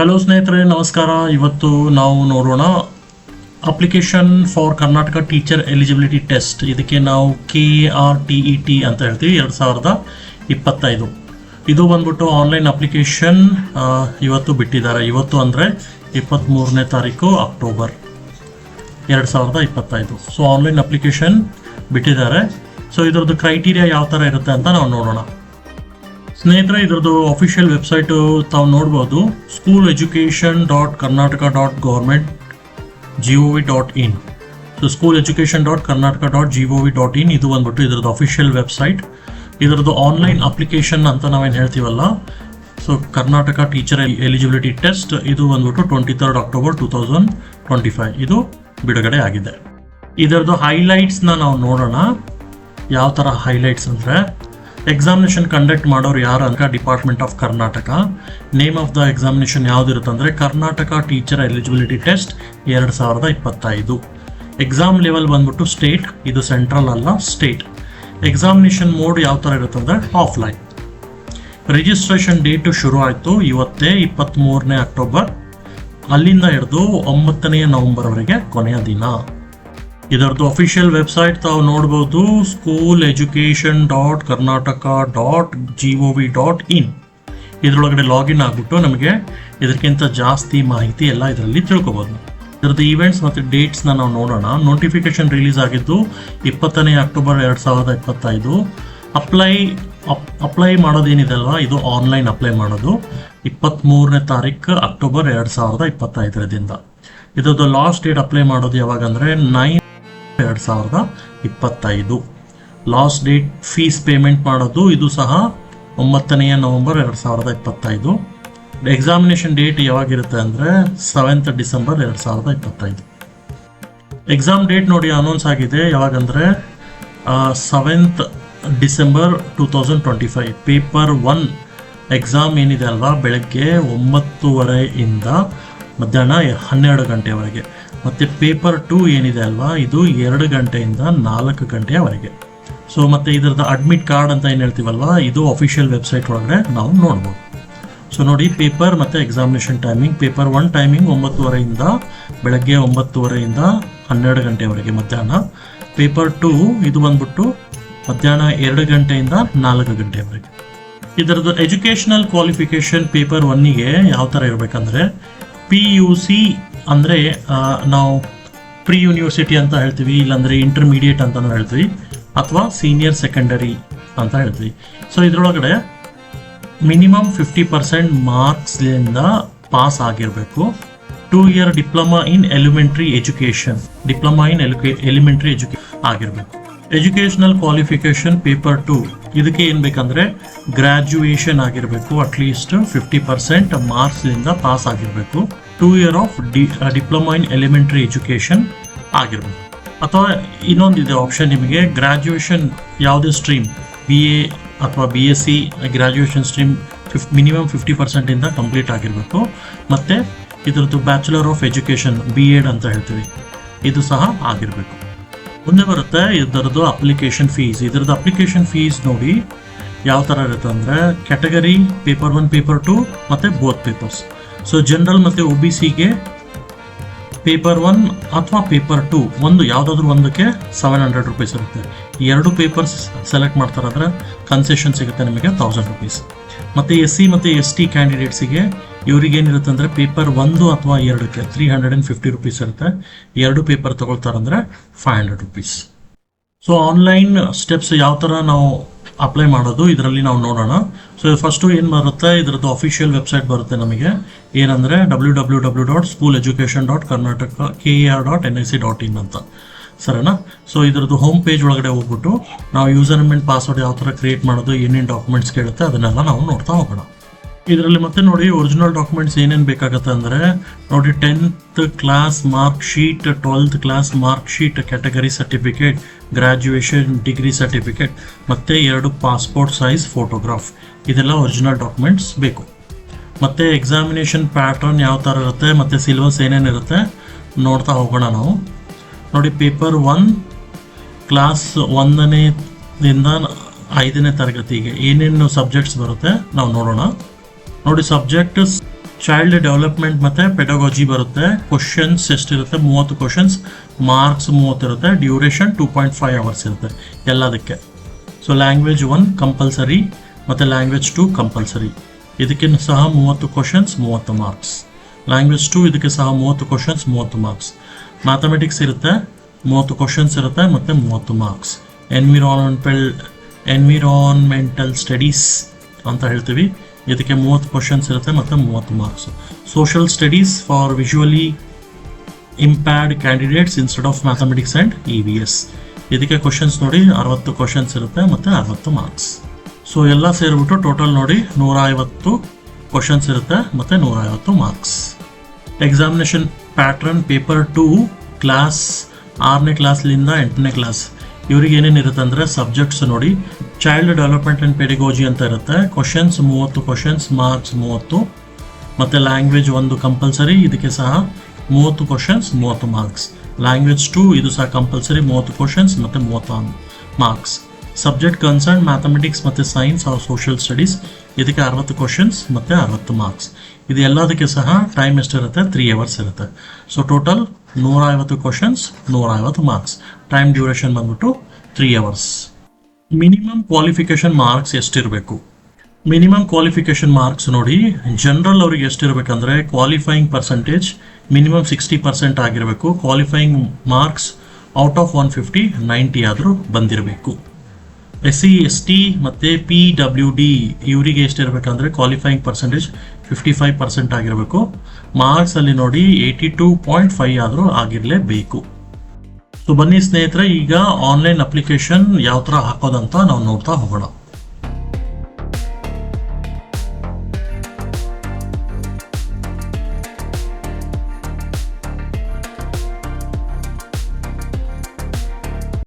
Hello ಸ್ನೇಹಿತರೆ, ನಮಸ್ಕಾರ. ಇವತ್ತು ನಾವು ನೋಡೋಣ application for Karnataka teacher eligibility test ಇದಕ್ಕೆ ನಾವು K R T E T ಅಂತ ಹೇಳ್ತೀವಿ, ಎರಡು ಸಾವಿರದ ಇಪ್ಪತ್ತೈದು. ಇದು ಬಂದ್ಬಿಟ್ಟು ಆನ್ಲೈನ್ ಅಪ್ಲಿಕೇಶನ್ ಇವತ್ತು ಬಿಟ್ಟಿದ್ದಾರೆ. ಇವತ್ತು ಅಂದರೆ ಇಪ್ಪತ್ತ್ಮೂರನೇ ತಾರೀಕು ಅಕ್ಟೋಬರ್ ಎರಡು ಸಾವಿರದ ಇಪ್ಪತ್ತೈದು. ಸೊ ಆನ್ಲೈನ್ ಅಪ್ಲಿಕೇಶನ್ ಬಿಟ್ಟಿದ್ದಾರೆ. ಸೊ ಇದರದ್ದು ಕ್ರೈಟೀರಿಯಾ ಯಾವ ಥರ ಇರುತ್ತೆ ಅಂತ ನಾವು ನೋಡೋಣ. ಸ್ನೇಹಿತರೆ, ಇದರದ್ದು ಅಫಿಷಿಯಲ್ ವೆಬ್ಸೈಟು ತಾವು ನೋಡ್ಬೋದು. School education dot Karnataka dot government G O V dot in so school education dot Karnataka dot G O V dot in ಇದು ಬಂದ್ಬಿಟ್ಟು ಇದರದ್ದು ಅಫಿಷಿಯಲ್ ವೆಬ್ಸೈಟ್ ಇದರದ್ದು ಆನ್ಲೈನ್ ಅಪ್ಲಿಕೇಶನ್ ಅಂತ ನಾವೇನು ಹೇಳ್ತೀವಲ್ಲ? So Karnataka teacher eligibility test ಇದು ಬಂದ್ಬಿಟ್ಟು twenty third October two thousand twenty five ಇದು ಬಿಡುಗಡೆ ಆಗಿದೆ. ಇದರದ್ದು ಹೈಲೈಟ್ಸ್ನ ನಾವು ನೋಡೋಣ. ಯಾವ ಥರ ಹೈಲೈಟ್ಸ್ ಅಂದರೆ ಎಕ್ಸಾಮಿನೇಷನ್ ಕಂಡಕ್ಟ್ ಮಾಡೋರು ಯಾರು ಅಂತ department of Karnataka name of the examination ಯಾವ್ದಿರುತ್ತಂದ್ರೆ Karnataka teacher eligibility test ಎರಡು ಸಾವಿರದ ಇಪ್ಪತ್ತೈದು. ಎಕ್ಸಾಮ್ ಲೆವೆಲ್ ಬಂದ್ಬಿಟ್ಟು ಸ್ಟೇಟ್ ಇದು ಸೆಂಟ್ರಲ್ ಅಲ್ಲ ಸ್ಟೇಟ್ ಎಕ್ಸಾಮಿನೇಷನ್ ಮೋಡ್ ಯಾವ ಥರ ಇರುತ್ತೆ ಅಂದರೆ ಆಫ್ಲೈನ್ ರಿಜಿಸ್ಟ್ರೇಷನ್ ಡೇಟು ಶುರು ಆಯಿತು ಇವತ್ತೇ ಇಪ್ಪತ್ತ್ಮೂರನೇ ಅಕ್ಟೋಬರ್ ಅಲ್ಲಿಂದ ಹಿಡಿದು ಒಂಬತ್ತನೆಯ ನವಂಬರ್ವರೆಗೆ ಕೊನೆಯ ದಿನ. ಇದರದ್ದು ಅಫಿಷಿಯಲ್ ವೆಬ್ಸೈಟ್ ತಾವು ನೋಡ್ಬೋದು school education dot Karnataka dot G O V dot in ಇದರೊಳಗಡೆ ಲಾಗಿನ್ ಆಗಿಬಿಟ್ಟು ನಮಗೆ ಇದಕ್ಕಿಂತ ಜಾಸ್ತಿ ಮಾಹಿತಿ ಎಲ್ಲ ಇದರಲ್ಲಿ ತಿಳ್ಕೊಬೋದು. ಇದರದ್ದು ಈವೆಂಟ್ಸ್ ಮತ್ತು ಡೇಟ್ಸ್ನ ನಾವು ನೋಡೋಣ. ನೋಟಿಫಿಕೇಶನ್ ರಿಲೀಸ್ ಆಗಿದ್ದು, ಇಪ್ಪತ್ತನೇ ಅಕ್ಟೋಬರ್ ಎರಡು ಸಾವಿರದ ಇಪ್ಪತ್ತೈದು. ಅಪ್ಲೈ ಅಪ್ ಅಪ್ಲೈ ಮಾಡೋದೇನಿದೆ ಅಲ್ವಾ ಇದು ಆನ್ಲೈನ್ ಅಪ್ಲೈ ಮಾಡೋದು. ಇಪ್ಪತ್ತ್ಮೂರನೇ ತಾರೀಕು ಅಕ್ಟೋಬರ್ ಎರಡು ಸಾವಿರದ ಇಪ್ಪತ್ತೈದರಿಂದ ಇದರದ್ದು ಲಾಸ್ಟ್ ಡೇಟ್ ಅಪ್ಲೈ ಮಾಡೋದು ಯಾವಾಗ ಅಂದರೆ ನೈನ್ ಎರಡು ಸಾವಿರದ ಇಪ್ಪತ್ತೈದು. ಲಾಸ್ಟ್ ಡೇಟ್ ಫೀಸ್ ಪೇಮೆಂಟ್ ಮಾಡೋದು, ಇದು ಸಹ ಒಂಬತ್ತನೆಯ ನವೆಂಬರ್ ಎರಡು ಸಾವಿರದ ಇಪ್ಪತ್ತೈದು. ಎಕ್ಸಾಮಿನೇಷನ್ ಡೇಟ್ ಯಾವಾಗಿರುತ್ತೆ ಅಂದರೆ ಸೆವೆಂತ್ ಡಿಸೆಂಬರ್ ಎರಡು ಸಾವಿರದ ಇಪ್ಪತ್ತೈದು. ಎಕ್ಸಾಮ್ ಡೇಟ್ ನೋಡಿ ಅನೌನ್ಸ್ ಆಗಿದೆ, ಯಾವಾಗಂದರೆ seventh December two thousand twenty five paper one exam ಏನಿದೆ ಅಲ್ವಾ, ಬೆಳಗ್ಗೆ ಒಂಬತ್ತುವರೆಯಿಂದ ಮಧ್ಯಾಹ್ನ ಹನ್ನೆರಡು ಗಂಟೆವರೆಗೆ. ಮತ್ತು ಪೇಪರ್ ಟೂ ಏನಿದೆ ಅಲ್ವಾ? ಇದು ಎರಡು ಗಂಟೆಯಿಂದ ನಾಲ್ಕು ಗಂಟೆಯವರೆಗೆ. ಸೊ ಮತ್ತು ಇದರದ್ದು ಅಡ್ಮಿಟ್ ಕಾರ್ಡ್ ಅಂತ ಏನು ಹೇಳ್ತೀವಲ್ವಾ? ಇದು ಅಫಿಷಿಯಲ್ ವೆಬ್ಸೈಟ್ ಒಳಗಡೆ ನಾವು ನೋಡ್ಬೋದು. ಸೊ ನೋಡಿ, ಪೇಪರ್ ಮತ್ತು examination timing paper one timing ಒಂಬತ್ತುವರೆಯಿಂದ ಬೆಳಗ್ಗೆ ಒಂಬತ್ತುವರೆಯಿಂದ ಹನ್ನೆರಡು ಗಂಟೆವರೆಗೆ ಮಧ್ಯಾಹ್ನ. ಪೇಪರ್ ಟೂ ಇದು ಬಂದ್ಬಿಟ್ಟು ಮಧ್ಯಾಹ್ನ ಎರಡು ಗಂಟೆಯಿಂದ ನಾಲ್ಕು ಗಂಟೆವರೆಗೆ ಇದರದ್ದು ಎಜುಕೇಷನಲ್ ಕ್ವಾಲಿಫಿಕೇಷನ್ ಪೇಪರ್ ಒನ್ನಿಗೆ ಯಾವ ಥರ ಇರಬೇಕಂದ್ರೆ ಪಿ ಯು ಸಿ ಅಂದರೆ ನಾವು ಪ್ರೀ ಯೂನಿವರ್ಸಿಟಿ ಅಂತ ಹೇಳ್ತೀವಿ, ಇಲ್ಲಾಂದರೆ ಇಂಟರ್ಮೀಡಿಯೇಟ್ ಅಂತಲೂ ಹೇಳ್ತೀವಿ, ಅಥವಾ ಸೀನಿಯರ್ ಸೆಕೆಂಡರಿ ಅಂತ ಹೇಳ್ತೀವಿ. ಸೊ ಇದರೊಳಗಡೆ ಮಿನಿಮಮ್ ಫಿಫ್ಟಿ ಪರ್ಸೆಂಟ್ ಮಾರ್ಕ್ಸ್ಲಿಂದ ಪಾಸ್ ಆಗಿರಬೇಕು. Two year diploma in elementary education diploma in elementary ಎಜುಕೇ ಆಗಿರಬೇಕು. ಎಜುಕೇಷನಲ್ ಕ್ವಾಲಿಫಿಕೇಷನ್ ಪೇಪರ್ ಟು ಇದಕ್ಕೆ ಏನು ಬೇಕಂದರೆ ಗ್ರ್ಯಾಜುಯೇಷನ್ ಆಗಿರಬೇಕು ಅಟ್ಲೀಸ್ಟ್ ಫಿಫ್ಟಿ ಪರ್ಸೆಂಟ್ ಮಾರ್ಕ್ಸ್ಲಿಂದ ಪಾಸ್ ಆಗಿರಬೇಕು. Two year of D diploma in elementary education ಆಗಿರ್ಬೋದು. ಅಥವಾ ಇನ್ನೊಂದಿದೆ ಆಪ್ಷನ್ ನಿಮಗೆ ಗ್ರ್ಯಾಜುಯೇಷನ್ ಯಾವುದೇ ಸ್ಟ್ರೀಮ್ ಬಿ ಎ ಅಥವಾ B S C graduation stream fifty minimum fifty ಪರ್ಸೆಂಟಿಂದ complete ಆಗಿರಬೇಕು. ಮತ್ತು ಇದರದ್ದು bachelor of education B Ed ಅಂತ ಹೇಳ್ತೀವಿ. ಇದು ಸಹ ಆಗಿರಬೇಕು. ಮುಂದೆ ಬರುತ್ತೆ ಇದರದ್ದು ಅಪ್ಲಿಕೇಶನ್ ಫೀಸ್ ಇದರದ್ದು ಅಪ್ಲಿಕೇಶನ್ ಫೀಸ್ ನೋಡಿ, ಯಾವ ಥರ ಇರುತ್ತೆ ಅಂದರೆ category paper one paper two ಮತ್ತು ಬೋತ್ ಪೇಪರ್ಸ್ ಸೊ ಜನರಲ್ ಮತ್ತು ಒ ಬಿ ಸಿಗೆ ಪೇಪರ್ ಒನ್ ಅಥವಾ ಪೇಪರ್ ಟು ಒಂದು ಯಾವುದಾದ್ರೂ ಒಂದಕ್ಕೆ ಸೆವೆನ್ ಹಂಡ್ರೆಡ್ ರುಪೀಸ್ ಇರುತ್ತೆ. ಎರಡು ಪೇಪರ್ಸ್ ಸೆಲೆಕ್ಟ್ ಮಾಡ್ತಾರಂದ್ರೆ ಕನ್ಸೆಷನ್ ಸಿಗುತ್ತೆ ನಿಮಗೆ ತೌಸಂಡ್ ರುಪೀಸ್ ಮತ್ತು ಎಸ್ ಸಿ ಮತ್ತು ಎಸ್ ಟಿ ಕ್ಯಾಂಡಿಡೇಟ್ಸಿಗೆ ಇವ್ರಿಗೆ ಏನಿರುತ್ತೆ ಅಂದರೆ ಪೇಪರ್ ಒಂದು ಅಥವಾ ಎರಡಕ್ಕೆ three hundred and fifty rupees ಇರುತ್ತೆ. ಎರಡು paper ತೊಗೊಳ್ತಾರಂದರೆ five hundred rupees so online steps ಯಾವ ಥರ ನಾವು ಅಪ್ಲೈ ಮಾಡೋದು, ಇದರಲ್ಲಿ ನಾವು ನೋಡೋಣ. ಸೊ ಫಸ್ಟು ಏನು ಬರುತ್ತೆ, ಇದರದ್ದು ಅಫಿಷಿಯಲ್ ವೆಬ್ಸೈಟ್ ಬರುತ್ತೆ ನಮಗೆ. ಏನಂದರೆ W W W dot school education dot Karnataka K R dot N I C dot in ಅಂತ. ಸರಿನಾ? ಸೊ ಇದರದ್ದು ಹೋಮ್ ಪೇಜ್ ಒಳಗಡೆ ಹೋಗ್ಬಿಟ್ಟು, ನಾವು ಯೂಸರ್ ಅಮೆಂಟ್ ಪಾಸ್ವರ್ಡ್ ಯಾವ ಥರ ಕ್ರಿಯೇಟ್ ಮಾಡೋದು, ಏನೇನು ಡಾಕ್ಯುಮೆಂಟ್ಸ್ ಕೇಳುತ್ತೆ, ಅದನ್ನೆಲ್ಲ ನಾವು ನೋಡ್ತಾ ಹೋಗೋಣ. ಇದರಲ್ಲಿ ಮತ್ತೆ ನೋಡಿ ಒರಿಜಿನಲ್ ಡಾಕ್ಯುಮೆಂಟ್ಸ್ ಏನೇನು ಬೇಕಾಗತ್ತೆ ಅಂದರೆ ನೋಡಿ tenth class mark sheet twelfth class mark sheet category certificate graduation degree certificate ಮತ್ತು ಎರಡು ಪಾಸ್ಪೋರ್ಟ್ ಸೈಜ್ ಫೋಟೋಗ್ರಾಫ್ ಇದೆಲ್ಲ ಒರಿಜಿನಲ್ ಡಾಕ್ಯುಮೆಂಟ್ಸ್ ಬೇಕು. ಮತ್ತು ಎಕ್ಸಾಮಿನೇಷನ್ ಪ್ಯಾಟರ್ನ್ ಯಾವ ಥರ ಇರುತ್ತೆ, ಮತ್ತು ಸಿಲೆಬಸ್ ಏನೇನಿರುತ್ತೆ ನೋಡ್ತಾ ಹೋಗೋಣ ನಾವು. ನೋಡಿ ಪೇಪರ್ ಒನ್ ಕ್ಲಾಸ್ ಒಂದನೇದಿಂದ ಐದನೇ ತರಗತಿಗೆ ಏನೇನು ಸಬ್ಜೆಕ್ಟ್ಸ್ ಬರುತ್ತೆ ನಾವು ನೋಡೋಣ. ನೋಡಿ ಸಬ್ಜೆಕ್ಟ್ ಚೈಲ್ಡ್ ಡೆವಲಪ್ಮೆಂಟ್ ಮತ್ತು ಪೆಡಗಾಜಿ ಬರುತ್ತೆ. ಕ್ವಶನ್ಸ್ ಎಷ್ಟಿರುತ್ತೆ? ಮೂವತ್ತು questions marks ಮೂವತ್ತಿರುತ್ತೆ. Duration two point five hours ಇರುತ್ತೆ. ಎಲ್ಲದಕ್ಕೆ. ಸೊ ಲ್ಯಾಂಗ್ವೇಜ್ ಒನ್ ಕಂಪಲ್ಸರಿ ಮತ್ತು ಲ್ಯಾಂಗ್ವೇಜ್ ಟು ಕಂಪಲ್ಸರಿ ಇದಕ್ಕೆ ಸಹ ಮೂವತ್ತು ಕ್ವಶನ್ಸ್ ಮೂವತ್ತು ಮಾರ್ಕ್ಸ್ ಲ್ಯಾಂಗ್ವೇಜ್ ಟು ಇದಕ್ಕೆ ಸಹ ಮೂವತ್ತು ಕ್ವಶನ್ಸ್ ಮೂವತ್ತು ಮಾರ್ಕ್ಸ್ ಮ್ಯಾಥಮೆಟಿಕ್ಸ್ ಇರುತ್ತೆ. ಮೂವತ್ತು ಕ್ವಶನ್ಸ್ ಇರುತ್ತೆ ಮತ್ತು ಮೂವತ್ತು ಮಾರ್ಕ್ಸ್ ಎನ್ವಿರಾನ್ಮೆಂಟಲ್ ಎನ್ವಿರಾನ್ಮೆಂಟಲ್ ಸ್ಟಡೀಸ್ ಅಂತ ಹೇಳ್ತೀವಿ. ಇದಕ್ಕೆ ಮೂವತ್ತು ಕ್ವಶನ್ಸ್ ಇರುತ್ತೆ ಮತ್ತು ಮೂವತ್ತು marks social studies for visually impaired candidates instead of mathematics and E V S ಇದಕ್ಕೆ ಕ್ವಶನ್ಸ್ ನೋಡಿ, ಅರವತ್ತು ಕ್ವಶನ್ಸ್ ಇರುತ್ತೆ ಮತ್ತು ಅರವತ್ತು ಮಾರ್ಕ್ಸ್ ಸೊ ಎಲ್ಲ ಸೇರಿಬಿಟ್ಟು ಟೋಟಲ್ ನೋಡಿ ನೂರ ಐವತ್ತು ಕ್ವಶನ್ಸ್ ಇರುತ್ತೆ ಮತ್ತು ನೂರ ಐವತ್ತು marks examination pattern paper two class ಆರನೇ ಕ್ಲಾಸ್ಲಿಂದ ಎಂಟನೇ ಕ್ಲಾಸ್ ಇವ್ರಿಗೆ ಏನೇನಿರುತ್ತೆ ಅಂದರೆ ಸಬ್ಜೆಕ್ಟ್ಸ್ ನೋಡಿ ಚೈಲ್ಡ್ ಡೆವಲಪ್ಮೆಂಟ್ ಆ್ಯಂಡ್ ಪೆಡಿಗೋಜಿ ಅಂತ ಇರುತ್ತೆ. ಕ್ವಶನ್ಸ್ ಮೂವತ್ತು ಕ್ವಶನ್ಸ್ ಮಾರ್ಕ್ಸ್ ಮೂವತ್ತು. ಮತ್ತು ಲ್ಯಾಂಗ್ವೇಜ್ ಒಂದು ಕಂಪಲ್ಸರಿ ಇದಕ್ಕೆ ಸಹ ಮೂವತ್ತು ಕ್ವಶನ್ಸ್ ಮೂವತ್ತು ಮಾರ್ಕ್ಸ್ ಲ್ಯಾಂಗ್ವೇಜ್ ಟು ಇದು ಸಹ ಕಂಪಲ್ಸರಿ ಮೂವತ್ತು ಕ್ವಶನ್ಸ್ ಮತ್ತು ಮೂವತ್ತು ಮಾರ್ಕ್ಸ್ ಸಬ್ಜೆಕ್ಟ್ ಕನ್ಸರ್ನ್ ಮ್ಯಾಥಮೆಟಿಕ್ಸ್ ಮತ್ತು ಸೈನ್ಸ್ ಆರ್ ಸೋಷಿಯಲ್ ಸ್ಟಡೀಸ್ ಇದಕ್ಕೆ ಅರವತ್ತು ಕ್ವಶನ್ಸ್ ಮತ್ತು ಅರವತ್ತು ಮಾರ್ಕ್ಸ್ ಇದು ಎಲ್ಲದಕ್ಕೆ ಸಹ ಟೈಮ್ ಎಷ್ಟಿರುತ್ತೆ ತ್ರೀ ಅವರ್ಸ್ ಇರುತ್ತೆ. ಸೊ ಟೋಟಲ್ ನೂರ ಐವತ್ತು ಕ್ವಶನ್ಸ್ ನೂರ ಐವತ್ತು ಮಾರ್ಕ್ಸ್ ಟೈಮ್ ಡ್ಯೂರೇಷನ್ ಬಂದ್ಬಿಟ್ಟು three hours minimum qualification marks ಎಷ್ಟಿರಬೇಕು? ಮಿನಿಮಮ್ ಕ್ವಾಲಿಫಿಕೇಶನ್ ಮಾರ್ಕ್ಸ್ ನೋಡಿ ಜನರಲ್ ಅವ್ರಿಗೆ ಎಷ್ಟಿರಬೇಕಂದ್ರೆ qualifying percentage minimum sixty percent ಆಗಿರಬೇಕು. Qualifying marks out of one fifty ninety ಆದರೂ ಬಂದಿರಬೇಕು. ಎಸ್ ಸಿ ಎಸ್ ಟಿ ಮತ್ತು ಪಿ ಡಬ್ಲ್ಯೂ ಡಿ ಇವರಿಗೆ ಎಷ್ಟಿರಬೇಕಂದ್ರೆ qualifying percentage fifty five percent ಆಗಿರಬೇಕು ಮಾರ್ಕ್ಸಲ್ಲಿ ನೋಡಿ ಏಯ್ಟಿ ಟೂ ಪಾಯಿಂಟ್ ಫೈವ್ ಆದರೂ ಆಗಿರಲೇಬೇಕು. ಸೊ ಬನ್ನಿ ಸ್ನೇಹಿತರೆ ಈಗ ಆನ್ಲೈನ್ ಅಪ್ಲಿಕೇಶನ್ ಯಾವ ಥರ ಹಾಕೋದಂತ ನಾವು ನೋಡ್ತಾ ಹೋಗೋಣ.